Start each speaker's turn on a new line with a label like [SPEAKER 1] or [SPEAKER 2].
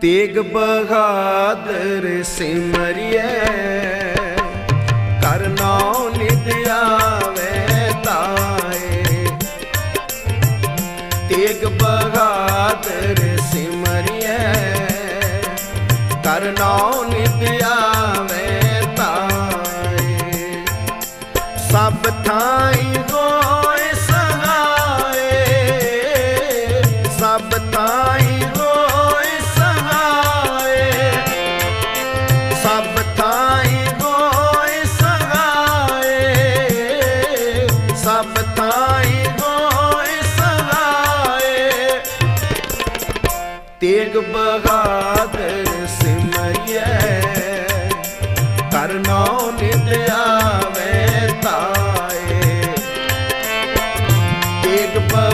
[SPEAKER 1] ਤੇਗ ਬਹਾਦਰ ਸਿਮਰਿਐ। ਕਰਨੋ ਨਿਦ ਆਵੇ ਤਾਏ। ਤੇਗ ਬਹਾਦਰ ਸਿਮਰਿਐ। ਕਰਨੋ ਨਿਦ ਆਵੇ ਤਾਏ। ਸਭ ਥਾਈ ਹੋਏ ਸਹਾਏ। ਸਭ ਥਾਈ ਸਭ ਤਾਈ ਹੋਏ ਸਲਾਏ। ਤੇਗ ਬਹਾਦਰ ਸਿਮਰਿਐ ਕਰਨੋ ਨਿਤ ਆਵੇ ਤਾਏ। ਤੇਗ ਬਹਾਦਰ